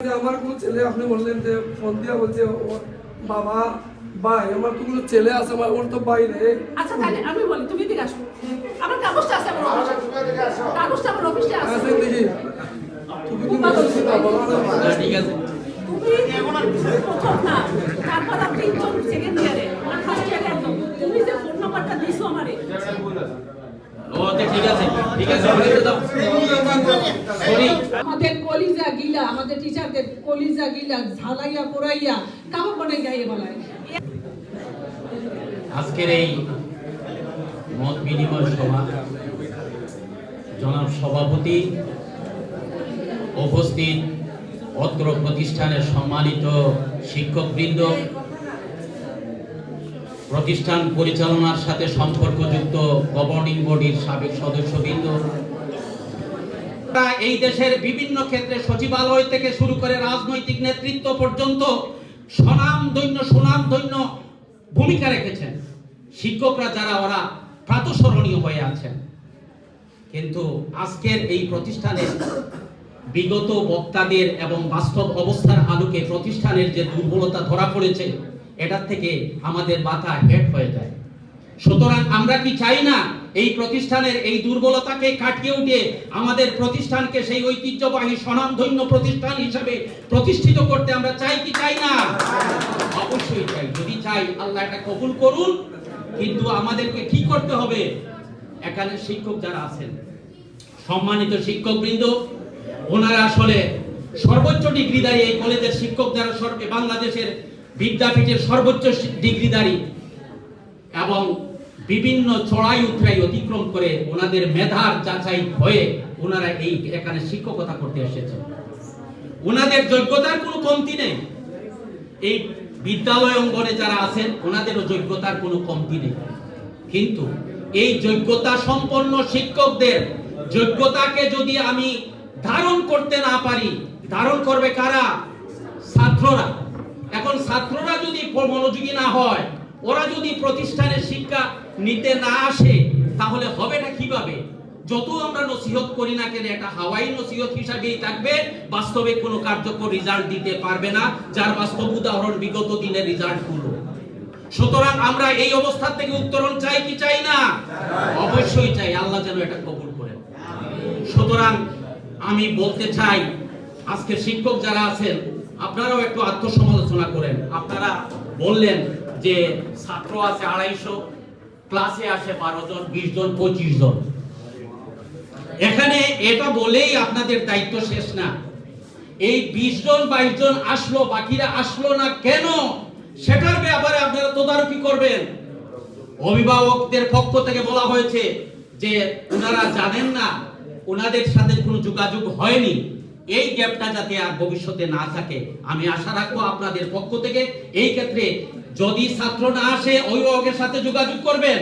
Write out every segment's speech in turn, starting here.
আমার কোনো ছেলে আপনি বললেন যে ফোন দিয়া বলছে ওর বাবা ভাই আমার তো কোনো ছেলে আছে আমার ওর তো বাইরে আচ্ছা তাহলে আমি বলি তুমি এদিকে আসো। আমার কাগজটা আছে আমার অফিসে কাগজটা আমার অফিসে আছে। আসেন দেখি তুমি কিন্তু বলছি না, বাবা না। ঠিক আছে। তুমি প্রথম না তারপর আর তিনজন সেকেন্ড ইয়ারে আর ফার্স্ট ইয়ারে তুমি যে ফোন নাম্বারটা দিছো আমারে আমাদের কলিজা গিলা আমাদের টিচারদের কলিজা গিলা ঝালাইয়া পোড়াইয়া কাপড় বানাই গাইয়ে বলায় আজকের এই মত বিনিময় সভা জনাব সভাপতি উপস্থিত অত্র প্রতিষ্ঠানের সম্মানিত শিক্ষকবৃন্দ প্রতিষ্ঠান পরিচালনার সাথে সম্পর্কযুক্ত গভর্নিং বডির সাবেক সদস্যবৃন্দ। এই দেশের বিভিন্ন ক্ষেত্রে সচিবালয় থেকে শুরু করে রাজনৈতিক নেতৃত্ব পর্যন্ত স্বনামধন্য সুনামধন্য ভূমিকা রেখেছেন। শিক্ষকরা যারা, ওরা প্রাতঃস্মরণীয় হয়ে আছেন। কিন্তু আজকের এই প্রতিষ্ঠানে বিগত বক্তাদের এবং বাস্তব অবস্থার আলোকে প্রতিষ্ঠানের যে দুর্বলতা ধরা পড়েছে এটার থেকে আমাদের মাথা হেট হয়ে যায়। সুতরাং আমরা কি চাই না এই প্রতিষ্ঠানের এই দুর্বলতাকে কাটিয়ে উঠে আমাদের প্রতিষ্ঠানকে সেই ঐতিহ্যবাহী স্বনামধন্য প্রতিষ্ঠান হিসাবে প্রতিষ্ঠিত করতে আমরা চাই কি চাই না? অবশ্যই চাই। যদি চাই, আল্লাহ এটা কবুল করুন। কিন্তু আমাদেরকে কি করতে হবে? এখানে শিক্ষক যারা আছেন, সম্মানিত শিক্ষকবৃন্দ, ওনারা আসলে সর্বোচ্চ ডিগ্রিধারী এই কলেজের শিক্ষক যারা সর্বে বাংলাদেশের বিদ্যাপীঠের সর্বোচ্চ ডিগ্রিধারী এবং বিভিন্ন চড়াই উতরাই অতিক্রম করে ওনাদের মেধার যাচাই হয়ে ওনারা এই এখানে শিক্ষকতা করতে এসেছেন। ওনাদের যোগ্যতার কোনো কমতি নেই। এই বিদ্যালয় অঙ্গনে যারা আছেন, ওনাদেরও যোগ্যতার কোনো কমতি নেই। কিন্তু এই যোগ্যতা সম্পন্ন শিক্ষকদের যোগ্যতাকে যদি আমি ধারণ করতে না পারি, ধারণ করবে কারা? ছাত্ররা। এখন ছাত্ররা যদি মনোযোগী না হয় ওরা যদি প্রতিষ্ঠানের শিক্ষা নিতে না আসে তাহলে হবে না কীভাবে? যত আমরা নসিহত করি না কেন এটা হাওয়াই নসিহত হিসাবেই থাকবে বাস্তবে কোনো কার্যকর রেজাল্ট দিতে পারবে না যার বাস্তব উদাহরণ বিগত দিনের রেজাল্টগুলো। সুতরাং আমরা এই অবস্থা থেকে উত্তরণ চাই কি চাই না? অবশ্যই চাই আল্লাহ যেন এটা কবুল করেন সুতরাং আমি বলতে চাই আজকে শিক্ষক যারা আছেন আপনারাও একটু আত্মসমালোচনা করেন। আপনারা বললেন যে ছাত্র আছে আড়াইশো, ক্লাসে আসে বারো জন, বিশ জন, পঁচিশ জন। এখানে এটা বলেই আপনাদের দায়িত্ব শেষ না। এই বিশ জন, বাইশ জন আসলো, বাকিরা আসলো না কেন? সেটার ব্যাপারে আপনারা তদারকি করবেন। অভিভাবকদের পক্ষ থেকে বলা হয়েছে যে ওনারা জানেন না ওনাদের সাথে কোনো যোগাযোগ হয়নি। এই গ্যাপটা যাতে আর ভবিষ্যতে না থাকে, আমি আশা রাখব আপনাদের পক্ষ থেকে এই ক্ষেত্রে যদি ছাত্র না আসে, অভিভাবকের সাথে যোগাযোগ করবেন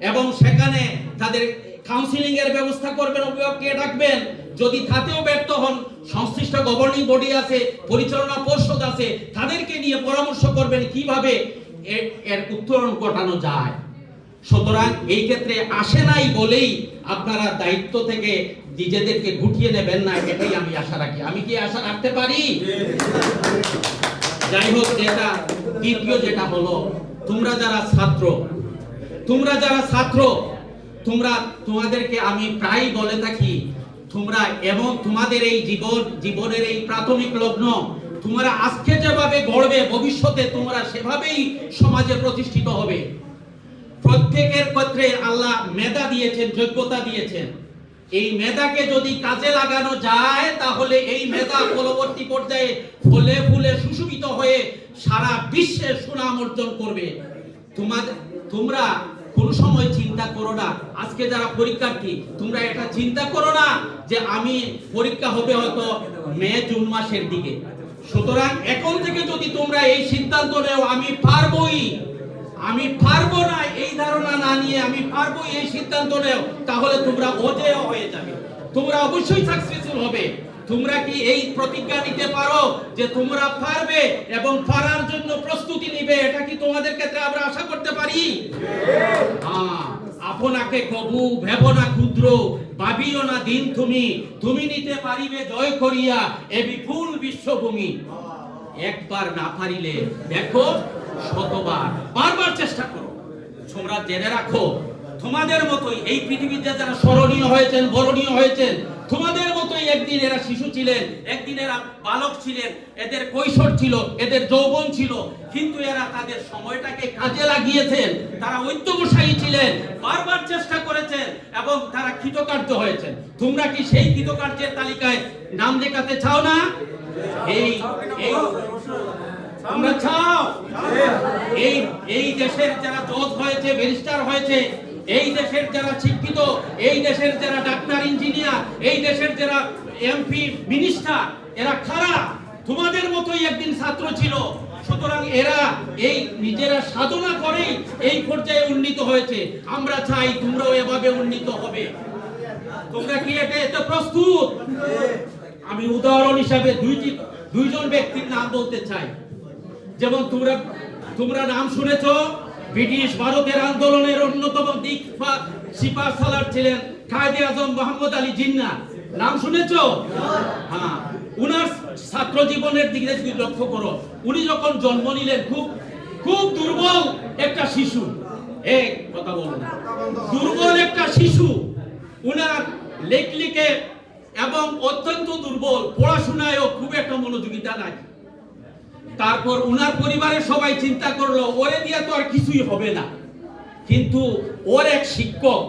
এবং সেখানে তাদের কাউন্সিলিং এর ব্যবস্থা করবেন, অভিভাবককে ডাকবেন। যদি তাতেও ব্যর্থ হন, সংশ্লিষ্ট গভর্নিং বডি আছে, পরিচালনা পর্ষদ আছে, তাদেরকে নিয়ে পরামর্শ করবেন কীভাবে এর- উত্তরণ ঘটানো যায়। সুতরাং এই ক্ষেত্রে আসে নাই বলেই আপনারা দায়িত্ব থেকে নিজেদেরকে গুটিয়ে নেবেন না, এটাই আমি আশা রাখি। আমি কি আশা রাখতে পারি? যাই হোক যেটা দ্বিতীয় যেটা হলো, তোমরা যারা ছাত্র, তোমরা যারা ছাত্র, তোমরা তোমাদেরকে আমি প্রায় বলে থাকি, তোমরা এবং তোমাদের এই জীবন, জীবনের এই প্রাথমিক লগ্ন, তোমরা আজকে যেভাবে গড়বে, ভবিষ্যতে তোমরা সেভাবেই সমাজে প্রতিষ্ঠিত হবে। প্রত্যেকের ক্ষেত্রে আল্লাহ মেধা দিয়েছেন, যোগ্যতা দিয়েছেন। এই মেধাকে যদি কাজে লাগানো যায়, তাহলে এই মেধা পরবর্তী পর্যায়ে ফলে ফুলে সুশোভিত হয়ে সারা বিশ্বে সুনাম অর্জন করবে। তোমাদের তোমরা কোন সময় চিন্তা করো না। আজকে যারা পরীক্ষার্থী, তোমরা এটা চিন্তা করো না যে আমি পরীক্ষা হবে হয়তো মে, জুন মাসের দিকে। সুতরাং এখন থেকে যদি তোমরা এই সিদ্ধান্ত নেও, আমি পারবই। আমি পারব না এই ধারণা না নিয়ে আমি পারব এই সিদ্ধান্ত নেও, তাহলে তোমরা অজেয় হয়ে যাবে। তোমরা অবশ্যই সাকসেসফুল হবে। তোমরা কি এই প্রতিজ্ঞা নিতে পারো যে তোমরা পারবে এবং পারার জন্য প্রস্তুতি নিবে? এটা কি তোমাদের ক্ষেত্রে আমরা আশা করতে পারি? হ্যাঁ। আপনাকে কবু ভেবনা ক্ষুদ্র, ভাবিও না দিন তুমি। তুমি নিতে পারিবে জয় করিয়া এ বিপুল বিশ্বভূমি। একবার না পারিলে দেখো, শতবার। বারবার চেষ্টা করো। তোমরা জেনে রাখো, তোমাদের মতোই এই পৃথিবীতে যারা স্মরণীয় হয়েছেন, বরণীয় হয়েছেন তোমাদের মতোই একদিন এরা শিশু ছিলেন, একদিন এরা বালক ছিলেন, এদের কৈশোর ছিল, এদের যৌবন ছিল, কিন্তু এরা তাদের সময়টাকে কাজে লাগিয়েছেন, তারা ঐক্যবসায়ী ছিলেন, বারবার চেষ্টা করেছেন এবং তারা কৃতকার্য হয়েছেন। তোমরা কি সেই কৃতকার্যের তালিকায় নাম লেখাতে চাও না? এই এই, তোমরা চাও? এই এই দেশের যারা জজ হয়েছে, ব্যারিস্টার হয়েছে এই দেশের যারা শিক্ষিত, এই দেশের যারা ডাক্তার, ইঞ্জিনিয়ার, এই দেশের যারা এমপি, মিনিস্টার, এরা খারাপ তোমাদের মতোই একদিন ছাত্র ছিল। সুতরাং এরা এই নিজেরা সাধনা করেই এই পর্যায়ে উন্নীত হয়েছে। আমরা চাই তোমরাও এভাবে উন্নীত হবে। তোমরা কি এটা এতে প্রস্তুত? আমি উদাহরণ হিসাবে দুইটি দুইজন ব্যক্তির নাম বলতে চাই। যেমন তোমরা তোমরা নাম শুনেছো? ব্রিটিশ ভারতের আন্দোলনের অন্যতম দিক বা সিপাহ সালার ছিলেন কায়দে আজম মোহাম্মদ আলী জিন্না। নাম শুনেছ? হ্যাঁ। উনার ছাত্র জীবনের দিকে যদি লক্ষ্য করো, উনি যখন জন্ম নিলেন, খুব খুব দুর্বল একটা শিশু। এক কথা বলুন দুর্বল একটা শিশু। উনার লেখলিকে এবং অত্যন্ত দুর্বল। পড়াশোনায়ও খুব একটা মনোযোগিতা নাই। তারপর উনার পরিবারের সবাই চিন্তা করল, ওরে দিয়ে তো আর কিছুই হবে না। কিন্তু ওর এক শিক্ষক,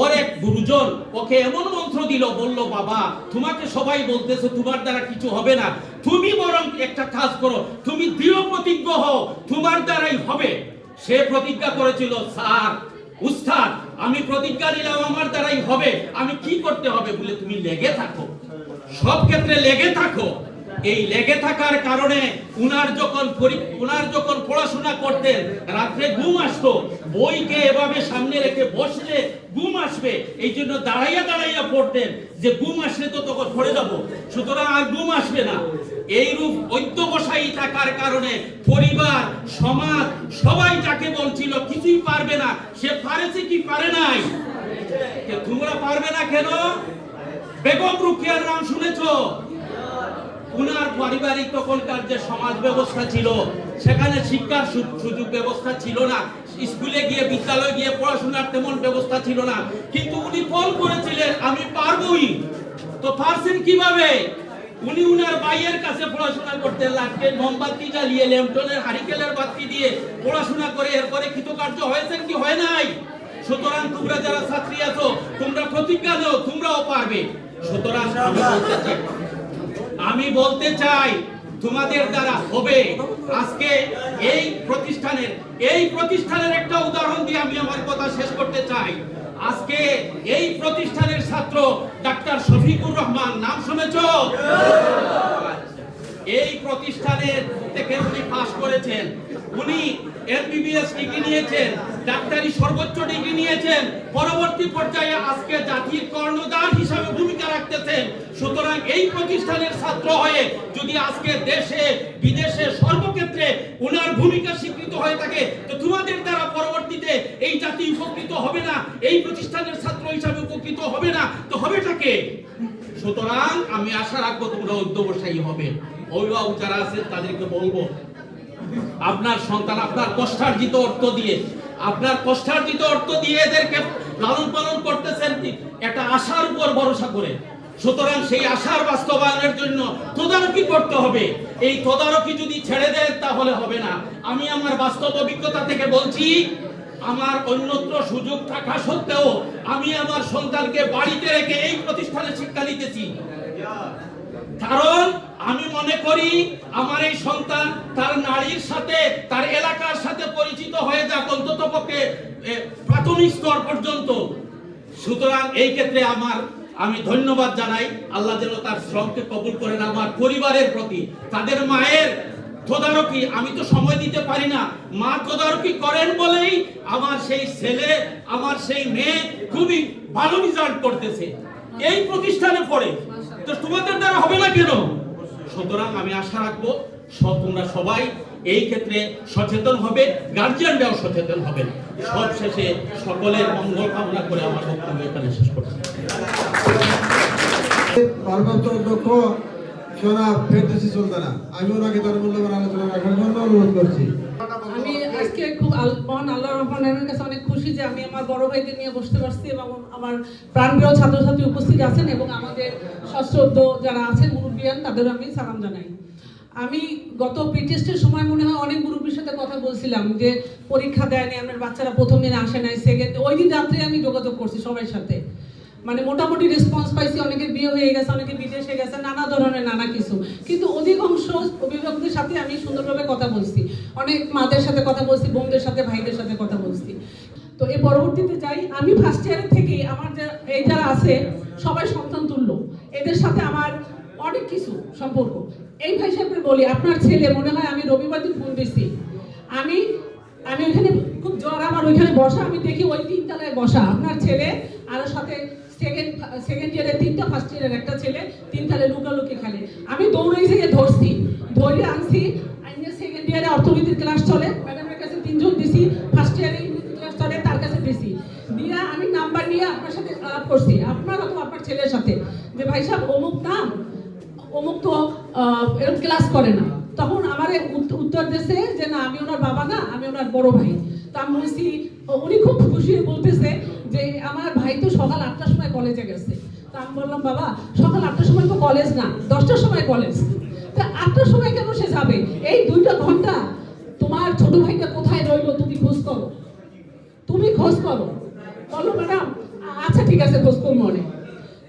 ওর এক গুরুজন ওকে এমন মন্ত্র দিল, বলল, বাবা, তোমাকে সবাই বলতেছে তোমার দ্বারা কিছু হবে না। তুমি বরং একটা কাজ করো, তুমি দৃঢ় প্রতিজ্ঞ হও, তোমার দ্বারাই হবে। সে প্রতিজ্ঞা করেছিল, স্যার, উস্তাদ, আমি প্রতিজ্ঞা নিলাম, আমার দ্বারাই হবে। আমি কি করতে হবে বলে তুমি লেগে থাকো? সব ক্ষেত্রে লেগে থাকো। এই লেগে থাকার কারণে উনার যখন উনার যখন পড়াশোনা করতেন, রাত্রে ঘুম আসতো, বইকে এভাবে সামনে রেখে বসলে ঘুম আসবে এই জন্য দাঁড়াইয়া দাঁড়াইয়া পড়তেন, যে ঘুম আসলে তো তখন পড়ে যাব, সুতরাং আর ঘুম আসবে না। এই রূপ ঐক্যবসায়ী থাকার কারণে পরিবার, সমাজ, সবাই যাকে বলছিল কিছুই পারবে না, সে পারেছে কি পারে নাই? তোমরা পারবে না কেন? বেগম রুকিয়ার নাম শুনেছো? উনার পারিবারিক তখনকার যে সমাজ ব্যবস্থা ছিল সেখানে শিক্ষার সুযোগ ব্যবস্থা ছিল না। স্কুলে গিয়ে বিদ্যালয়ে গিয়ে পড়াশোনার তেমন ব্যবস্থা ছিল না। কিন্তু উনি ফল করেছিলেন আমি পারবই। তো পারছেন কীভাবে? উনি উনার ভাইয়ের কাছে পড়াশোনা করতে লাগতেন মোমবাতি জ্বালিয়ে ল্যাম্পটনের হারিকেলের বাতি দিয়ে পড়াশোনা করে এরপরে কৃতকার্য হয়েছেন কি হয় নাই? সুতরাং তোমরা যারা ছাত্রী আছো তোমরা প্রতিজ্ঞা নাও তোমরাও পারবে। সুতরাং আমি বলতে চাই, তোমাদের দ্বারা হবে। আজকে এই প্রতিষ্ঠানের এই প্রতিষ্ঠানের একটা উদাহরণ দিয়ে আমি আমার কথা শেষ করতে চাই। আজকে এই প্রতিষ্ঠানের ছাত্র ডাক্তার শফিকুর রহমান, নাম শুনেছ? এই প্রতিষ্ঠানের থেকে উনি পাশ করেছেন। উনি এমবিবিএস ডিগ্রি নিয়েছেন, ডাক্তারি সর্বোচ্চ ডিগ্রি নিয়েছেন, পরবর্তী পর্যায়ে আজকে জাতির কর্ণধার হিসাবে ভূমিকা রাখতেছেন। সুতরাং এই প্রতিষ্ঠানের ছাত্র হয়ে যদি আজকে দেশে, বিদেশে সর্বক্ষেত্রে উনার ভূমিকা স্বীকৃত হয়ে থাকে, তো তোমাদের দ্বারা পরবর্তীতে এই জাতি উপকৃত হবে না, এই প্রতিষ্ঠানের ছাত্র হিসাবে উপকৃত হবে না, তো হবেটাকে সুতরাং আমি আশা রাখব তোমরা অধ্যবসায়ী হবে। অভিভাবক যারা আছেন তাদেরকে বলব আপনার সন্তান আপনার কষ্টার্জিত অর্থ দিয়ে, আপনার কষ্টার্জিত অর্থ দিয়ে এদেরকে লালন পালন করতেছেন একটা আশার উপর ভরসা করে। সুতরাং সেই আশার বাস্তবায়নের জন্য তদারকি করতে হবে। এই তদারকি যদি ছেড়ে দেন তাহলে হবে না। আমি আমার বাস্তব অভিজ্ঞতা থেকে বলছি, আমার অন্যত্র সুযোগ থাকা সত্ত্বেও আমি আমার সন্তানকে বাড়িতে রেখে এই প্রতিষ্ঠানে শিক্ষা দিতেছি। কারণ আমি মনে করি আমার এই সন্তান তার নারীর সাথে, তার এলাকার সাথে পরিচিত হয়ে যাক, অন্তত পক্ষে প্রাথমিক স্তর পর্যন্ত। সুতরাং এই ক্ষেত্রে আমার, আমি ধন্যবাদ জানাই। আল্লাহ যেন তার শ্রমকে কবুল করেন আমার পরিবারের প্রতি। তাদের মায়ের তদারকি, আমি তো সময় দিতে পারি না। মা তদারকি করেন বলেই আমার সেই ছেলে, আমার সেই মেয়ে খুবই ভালো রেজাল্ট করতেছে। এই প্রতিষ্ঠানে পড়ে। তো তোমাদের দ্বারা হবে না কেন? সুতরাং আমি আশা রাখব তোমরা সবাই এই ক্ষেত্রে সচেতন হবে গার্জিয়ানরাও সচেতন হবেন। সব শেষে সকলের মঙ্গল কামনা করে আমার বক্তব্য এখানে শেষ করছি। সোনা ফেরদৌসি সুলতানা আমি ওনাকে তার মূল্যবান আলোচনা রাখার জন্য অনুরোধ করছি আমি আজকে খুব আল- মহান আল্লাহ রহমানের কাছে অনেক খুশি যে আমি আমার বড় ভাইদের নিয়ে বসতে পারছি এবং আমার প্রাণপ্রিয় ছাত্রছাত্রী উপস্থিত আছেন এবং আমাদের সশ্রদ্ধ যারা আছেন মুরব্বিয়ান তাদের আমি সালাম জানাই। আমি গত প্রিটেস্টের সময় মনে হয় অনেক মুরব্বীর সাথে কথা বলছিলাম যে পরীক্ষা দেয়নি আমার বাচ্চারা প্রথম দিন আসে নাই সেকেন্ড ওই দিন রাত্রে আমি যোগাযোগ করছি সবার সাথে। মানে মোটামুটি রেসপন্স পাইছি, অনেকের বিয়ে হয়ে গেছে, অনেকে বিদেশে গেছে, নানা ধরনের নানা কিছু। কিন্তু অধিকাংশ অভিভাবকদের সাথে আমি সুন্দরভাবে কথা বলছি। অনেক মাদের সাথে কথা বলছি, বোনদের সাথে, ভাইদের সাথে কথা বলছি। তো এর পরবর্তীতে যাই, আমি ফার্স্ট ইয়ারের থেকে আমার যে, এই যারা আছে, সবাই সন্তান তুল্য। এদের সাথে আমার অনেক কিছু সম্পর্ক। এই ভাই সাহেবের বলি, আপনার ছেলে, মনে হয় আমি রবিবার দিন ফোন দিছি। আমি আমি ওইখানে খুব জ্বর, আমার ওইখানে বসা, আমি দেখি ওই তিনতলায় বসা। আপনার ছেলে, আর সাথে সেকেন্ড সেকেন্ড ইয়ারের তিনটা ফার্স্ট ইয়ারের একটা ছেলে তিনতলায় লুকালুকি খেলে। আমি দৌড়াই থেকে ধরছি, ধরে আনছি সেকেন্ড ইয়ারে অর্থনীতির ক্লাস চলে ম্যাডামের কাছে তিনজন দিছি ফার্স্ট ইয়ারে ক্লাস চলে, তার কাছে দিছি। দিয়া আমি নাম্বার নিয়ে আপনার সাথে আলাপ করছি, আপনার অথবা আপনার ছেলের সাথে। যে ভাই সাহেব, অমুক নাম অমুক তো এরকম ক্লাস করে না। তখন আমার উত্তর দেশে যে না, আমি ওনার বাবা না, আমি ওনার বড় ভাই। তা আমি উনি খুব খুশি বলতেছে যে আমার ভাই তো সকাল আটটার সময় কলেজে গেছে। তা আমি বললাম, বাবা, সকাল আটটার সময় তো কলেজ না, দশটার সময় কলেজ তা আটটার সময় কেন সে যাবে? এই দুইটা ঘণ্টা তোমার ছোট ভাইটা কোথায় রইল তুমি খোঁজ করো। তুমি খোঁজ করো। বলো, ম্যাডাম আচ্ছা ঠিক আছে, খোঁজ করব মনে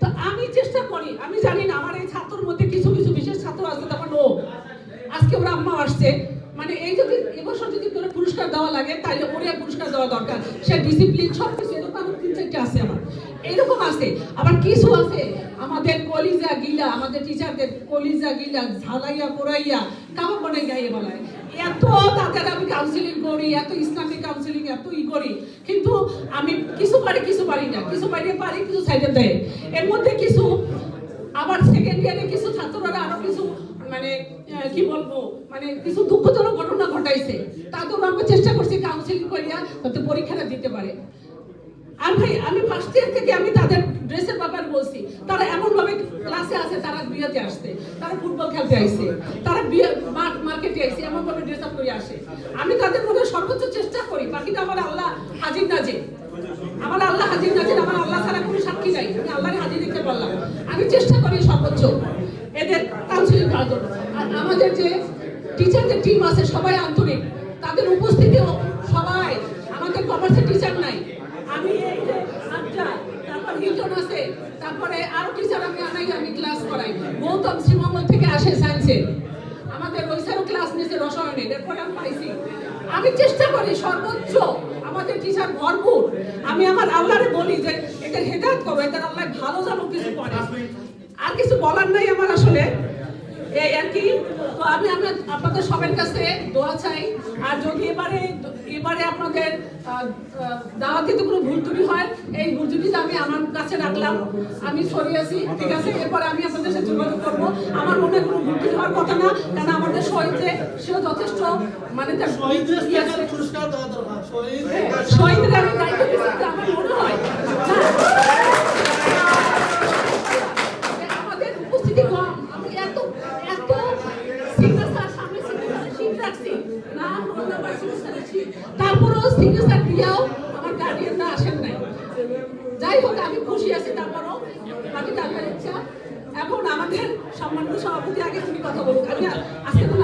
তো আমি চেষ্টা করি, আমি জানি না, আমার এই ছাত্রর মধ্যে কিছু কিছু বিশেষ ছাত্র আছে, তখন ও। আজকে ওরা আম্মা আসছে মানে এই যদি এবছর যদি কোনো পুরস্কার দেওয়া লাগে তাহলে ওরে পুরস্কার দেওয়া দরকার। সে ডিসিপ্লিন সব কিছু এরকম আমার তিন চারটে আছে আমার। এরকম আছে। আবার কিছু আছে। আমাদের কলিজা গিলা, আমাদের টিচারদের কলিজা গিলা ঝালাইয়া পোড়াইয়া কামা বানাই গাইয়ে বলায়। এত তাদের আমি কাউন্সিলিং করি, এত ইসলামিক কাউন্সিলিং এত ই করি। কিন্তু আমি কিছু পারি কিছু পারি না। কিছু পারি পারি, কিছু সাইডে দেয়। এর মধ্যে কিছু, আবার সেকেন্ড ইয়ারে কিছু ছাত্ররা আরও কিছু মানে কি বলব? মানে কিছু দুঃখজনক ঘটনা ঘটাইছে। তাদেরও আমরা চেষ্টা করছি কাউন্সিলিং করিয়া যাতে পরীক্ষাটা দিতে পারে। আর ভাই, আমি ফার্স্ট ইয়ার থেকে আমি তাদের ড্রেসের ব্যাপারে বলছি। তারা এমন ভাবে ক্লাসে আছে, তারা বিয়েতে আসছে। তারা ফুটবল খেলতে আইছে। তারা বিয়ে মার্কেটে আইছে এমন ভাবে ড্রেস আপ করে আসে। আমি তাদের মধ্যে সর্বোচ্চ চেষ্টা করি, বাকিটা আমার আল্লাহ হাজির নাজে আমার আল্লাহ হাজির নাজির আমার আল্লাহ ছাড়া কোনো সাক্ষী নাই। আমি আল্লাহর হাজির দিতে বললাম আমি চেষ্টা করি সর্বোচ্চ। এদের কাউন্সিলিং করার জন্য আর আমাদের যে টিচারদের টিম আছে, সবাই আন্তরিক। তাদের উপস্থিতিও সবাই, আমাদের কমার্সের টিচার নাই। আমি এই তারপর হিলটন আছে, তারপরে আরও টিচার আমি আনাই, আমি ক্লাস করাই। গৌতম শ্রীমঙ্গল থেকে আসে সায়েন্সে আমাদের ওই স্যারও ক্লাস নিয়েছে রসায়নের এরপরে আমি পাইছি। আমি চেষ্টা করি, সর্বোচ্চ আমাদের টিচার ভরপুর। আমি আমার আল্লাহরে বলি যে, এদের হেদায়ত করো, এদের আল্লাহ ভালো জানো কিছু করে। আর কিছু বলার নাই আমার আসলে। এই আর কি? তো আমি আপনার আপনাদের সবার কাছে দোয়া চাই। আর যদি এবারে এবারে আপনাদের আহ, দাওয়াতিতে কোনো ভুল ত্রুটি হয় এই ভুল ত্রুটিটা আমি আমার কাছে রাখলাম। আমি সরিয়েছি ঠিক আছে? এরপরে আমি আপনাদের সাথে যোগাযোগ করব। আমার মনে কোনো ভুল ত্রুটি হওয়ার কথা না কারণ আমাদের শহীদ সেও যথেষ্ট মানে তার ই আছে। শহীদরা আমি দায়িত্ব দিচ্ছি আমার মনে হয় না। আমাদের উপস্থিতি কম আমি এত এত সিগনেচার সামনে সিগনেচার শীট রাখছি নাম রোল নাম্বার সিগনেচার শীট তারপরেও সিগনেচার দিয়েও আমার গার্ডিয়ানরা আসেন নাই যাই হোক আমি খুশি আছি তারপরও বাকি তাদের ইচ্ছা এখন আমাদের সম্মানিত সভাপতি আগে তুমি কথা বলুক। আমি আজকে বল-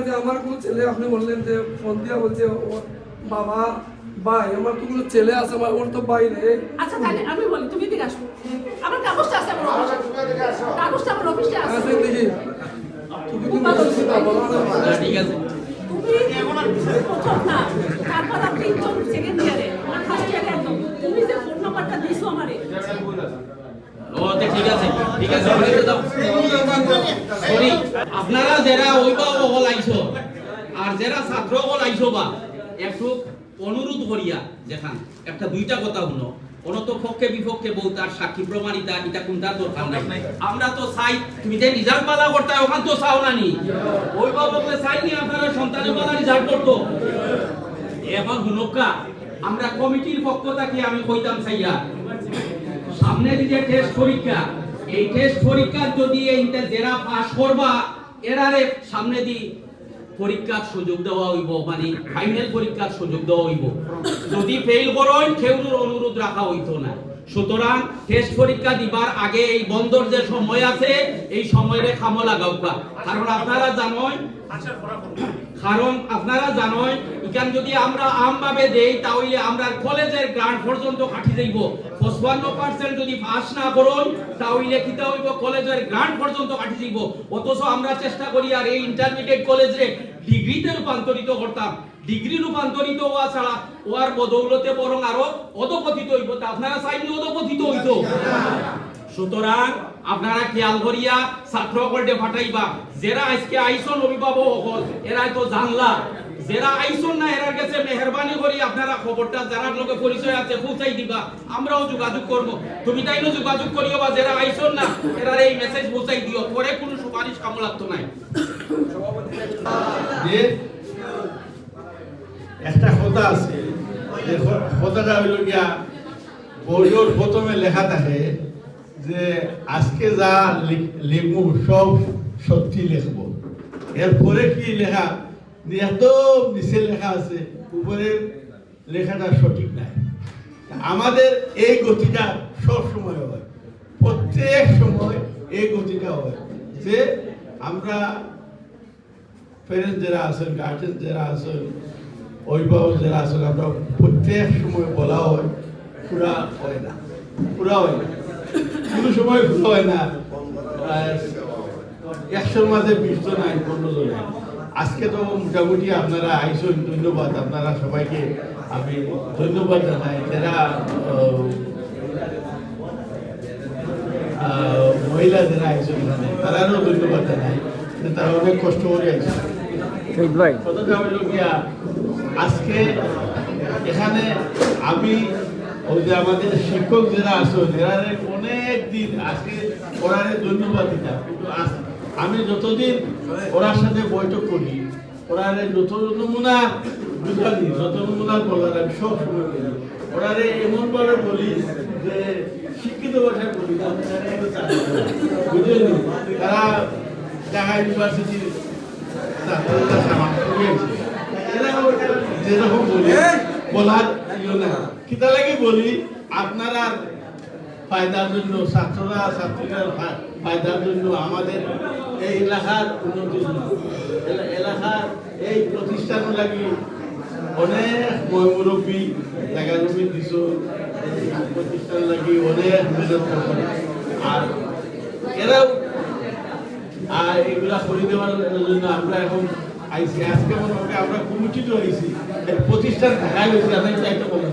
যে আমার কোনো ছেলে আপনি বললেন যে ফোন দিয়া বলছে বাবা ভাই আমার তো কোনো ছেলে আছে আমার ওর তো বাইরে আচ্ছা তাহলে আমি বলি তুমি দিকে আসো। আমার কাগজটা আছে আমার কাগজটা আমার অফিসে আছে। আছে দেখি। তুমি। ঠিক আছে। তুমি প্রথম না তারপর আপনি সেকেন্ড ইয়ারে ফার্স্ট ইয়ারে একদম তুমি যে ফোন নাম্বারটা আপনারা যারা অভিভাবক হল আর যারা ছাত্র হল বা, একটু অনুরোধ করিয়া যেখান একটা দুইটা কথা শুনো। অনত পক্ষে বিপক্ষে বউ তার সাক্ষী প্রমাণিতা, এটা কোনটার দরকার নাই। আমরা তো চাই, তুমি যে রিজাল্ট বালা করতে, ওখান তো চাও না নি। অভিভাবককে চাইনি আপনারা সন্তানের বালা রিজাল্ট করতো। এখন হুনকা আমরা কমিটির পক্ষ থেকে আমি কইতাম চাইয়া সামনে যে টেস্ট পরীক্ষা এই টেস্ট পরীক্ষা যদি এইটা যারা পাস করবা এরারে সামনে দি পরীক্ষার সুযোগ দেওয়া হইব মানে ফাইনাল পরীক্ষার সুযোগ দেওয়া হইব। যদি ফেল করেন কেউর অনুরোধ রাখা হইতো না। সুতরাং টেস্ট পরীক্ষা দিবার আগে এই বন্ধর যে সময় আছে এই সময়ের খামো লাগাওকা কারণ আপনারা জানেন কারণ আপনারা জানেন ইখান যদি আমরা আমভাবে দেই, তাহলে আমরা কলেজের গ্রান্ট পর্যন্ত কাটি যাইব পঁচপান্ন পার্সেন্ট যদি পাস না করুন, তাহলে কিতা হইব? কলেজের গ্রান্ট পর্যন্ত কাটি যাইব অথচ আমরা চেষ্টা করি আর এই ইন্টারমিডিয়েট কলেজে ডিগ্রিতে রূপান্তরিত করতাম। ডিগ্রি রূপান্তরিত হওয়া ছাড়া ওয়ার বদৌলতে বরং আরও অধপতিত হইব। তা আপনারা চাইলে অধপতিত হইতো। সুতরাং আপনারা খেয়াল করিয়া ছাত্র কল্টে ফাটাইবা যারা আজকে আইসন অভিভাবক হল এরাই তো জানলা। যারা আইসন না এরার কাছে মেহরবানি করি, আপনারা খবরটা যারা লোকে পরিচয় আছে, পৌঁছাই দিবা, আমরাও যোগাযোগ করব। তুমি তাইনো যোগাযোগ করিও বা যারা আইসন না, এরার এই মেসেজ পৌঁছাই দিও, পরে কোনো সুপারিশ কামলাত নাই। একটা কথা আছে কথাটা হইল গিয়া, বইয়ের প্রথমে লেখা থাকে যে, আজকে যা লিখ- লিখব সব সত্যি লিখব। এরপরে কি লেখা? একদম নিচে লেখা আছে, উপরের লেখাটা সঠিক নাই। আমাদের এই গতিটা সব সময় হয়, প্রত্যেক সময় এই গতিটা হয় যে আমরা প্যারেন্ট যারা আছেন গার্জেন যারা আছেন, অভিভাবক যারা আছেন, আমরা প্রত্যেক সময় বলা হয় পুরা হয় না পুরা হয় না। কোনো সময় হয় না। একশোর মাঝে বিশ জন আইন পনেরো জন আইন। আজকে তো মোটামুটি আপনারা আইসন ধন্যবাদ। আপনারা সবাইকে আমি ধন্যবাদ জানাই। যারা মহিলা যারা আইসন এখানে তারারও ধন্যবাদ জানাই। তারা অনেক কষ্ট করে আইসন। আজকে এখানে আমি ওই যে আমাদের শিক্ষক যারা আছেন এরা অনেক দিন আজকে ওরারে ধন্যবাদ দিতাম কিন্তু আজ- আমি যতদিন ওরার সাথে বৈঠক করি ওরারে যত নমুনা বুঝালি যত নমুনা বলার আমি সব সময় বলি ওরারে এমন ভাবে বলি যে শিক্ষিত ভাষায় বলি না, তারা একটু বুঝলেন তারা ঢাকা ইউনিভার্সিটির ছাত্ররা যেরকম বলি বলার ইয়ে না লাগে বলি? আপনারা ফায়দার জন্য ছাত্ররা ফা- ফায়দার জন্য আমাদের এই এলাকার উন্নতির এলাকার এই প্রতিষ্ঠান লাগি অনেক মুরব্বী জায়গা জমি দিছ প্রতিষ্ঠান লাগি অনেক মেহনত। আর এরাও, আর এগুলা করে দেওয়ার জন্য আমরা এখন আইসি। আজকে আমরা কমিটিত হয়েছি। প্রতিষ্ঠান ঢাকায় হয়েছে, আমি চাইতে বললাম।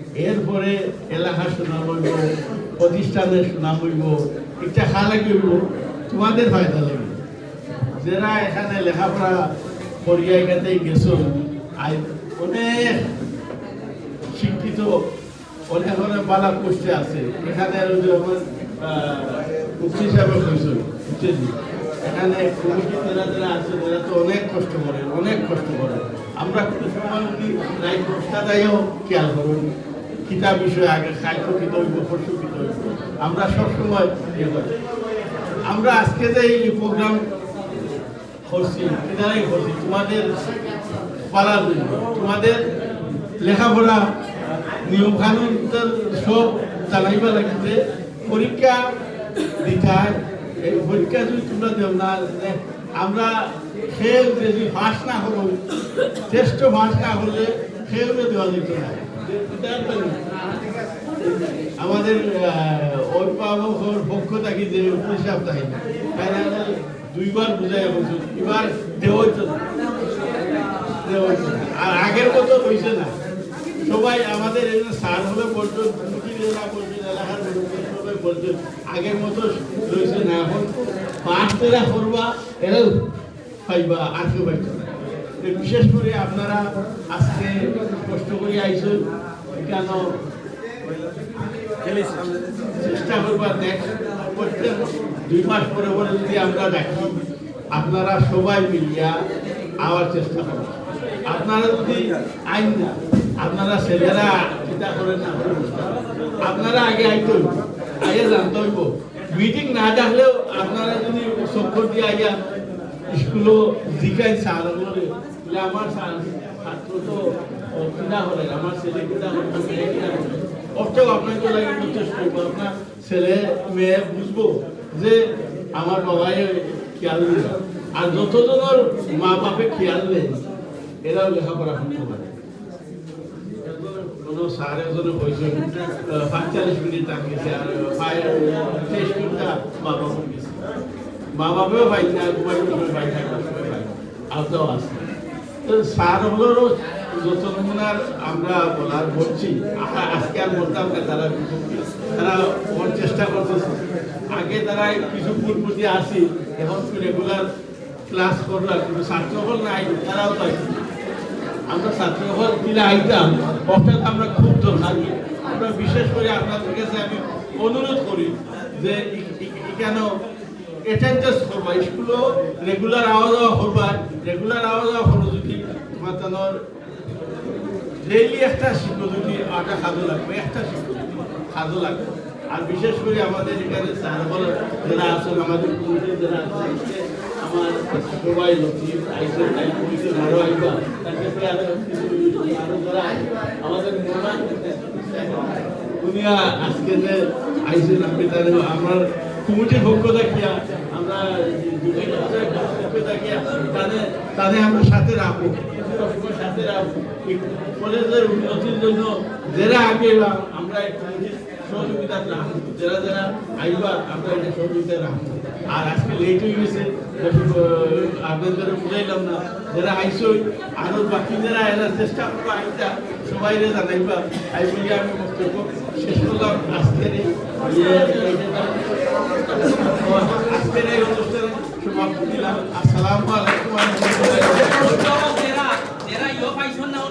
এরপরে এলাকার সুনাম হইব, প্রতিষ্ঠানের সুনাম হইব এটা খা লাগিব তোমাদের ফায়দা লাগবে। যারা এখানে লেখাপড়া করিয়া এখানে গেছো, আই অনেক শিক্ষিত, অনেক অনেক বালা পোস্টে আছে। এখানে আর মুক্তি সাহেব হয়েছিল এখানে কমিটি যারা যারা আছে, তারা তো অনেক কষ্ট করে, অনেক কষ্ট করে। আমরা কোনো সময় যদি প্রস্তাদায়ও খেয়াল করুন। কিতাব বিষয়ে আগে খাদ্য কিত হইব পশু কিত হইব। আমরা সবসময় ইয়ে করি। আমরা আজকে যে এই প্রোগ্রাম করছি এটাই করছি, তোমাদের পালার জন্য, তোমাদের লেখাপড়া নিয়ম কানুন সব জানাইবা লাগিতে পরীক্ষা দিতার এই পরীক্ষা যদি তোমরা দেও না আমরা খেল যদি পাস না হলো টেস্ট পাস না হলে খেলও দেওয়া যেত না। আমাদের আহ, অভিভাবকের পক্ষ থাকি যে হিসাব থাকে দুইবার বুঝাই বলছো এবার। আর আগের মতো হয়েছে না। সবাই আমাদের সার হলে বলতো সবাই আগের মতো রয়েছে না। এখন পাঁচ তেরা করবা এরাও পাইবা না। তো বিশেষ করে আপনারা আজকে কষ্ট করে আইসেন, কেন চেষ্টা করবার প্রত্যেক দুই মাস পরে পরে যদি আমরা দেখি, আপনারা সবাই মিলিয়া আবার চেষ্টা করবেন। আপনারা যদি আইন না, আপনারা ছেলেরা চিন্তা করেন না, আপনারা আগে আইতে আগে জানতে হইব। মিটিং না ডাকলেও আপনারা যদি চক্কর দিয়ে আইয়া স্কুলও জিকাই স্যার বলে আমার ছাত্র তো কিনা হলে, আমার ছেলে কিনা হলে মেয়ে কিনা হলে আপনাকে লাগে চেষ্টা করব আপনার ছেলে, মেয়ে বুঝব যে আমার বাবাই খেয়াল দিল আর যতজনের মা বাপে খেয়াল নেই, এরাও লেখাপড়া করতে পারে। কোনো স্যার এজনে বসে পাঁচচল্লিশ মিনিট তাকিয়েছে আর তেইশ ঘণ্টা মা বাবা গেছে মা বাবাও পাই না ঘুমাই পাই না আওতাও আছে। তো স্যার হলেও যত নমুনার আমরা বলার বলছি আজকে আর বলতাম না, তারা তারা ওর চেষ্টা করতেছে। আগে তারা কিছু ভুল প্রতি আসি এখন রেগুলার ক্লাস করলাম, কিন্তু ছাত্রহল নাই, তারাও পাইছে আমরা ছাত্রহল দিলে আইতাম, অর্থাৎ আমরা খুব দরকারি আমরা বিশেষ করে আপনাদের কাছে আমি অনুরোধ করি যে কেন অ্যাটেন্ডেন্স করবা স্কুলও রেগুলার আওয়া যাওয়া করবা রেগুলার আওয়া যাওয়া করো যদি তোমার ডেইলি একটা শিক্ষক যদি আটা খাদো লাগবে, একটা শিক্ষক খাদো লাগবে। আর বিশেষ করে আমাদের এখানে স্যারবল যারা আছেন আমাদের কমিটির যারা আছে আমার সবাই লক্ষ্মী আইসেন তাই পুলিশে ভালো আইবা। তার কাছে আরও যারা আমাদের মোনা দুনিয়া আজকে যে আইসেন আপনি তাদের আমার কমিটির পক্ষ দেখিয়া তাদের আমরা সাথে রাখব। সাথে রাখব। কলেজের উন্নতির জন্য যারা আগে আমরা সহযোগিতা রাখব যারা যারা আইবা আমরা এটা সহযোগিতা রাখব। আর আজকে লেট হয়ে গেছে আপনাদের বুঝাইলাম না। যারা আইসই আরও বাকি যারা এনার চেষ্টা করব আইতা সবাই জানাইবা। আই বলি আমি বক্তব্য শেষ করলাম। আজকের No, no, espere ahí, yo estoy esperando. Chupar por mí. A salvar a un maléfico. Yo, Valdeira, Teira y yo, bajo nada.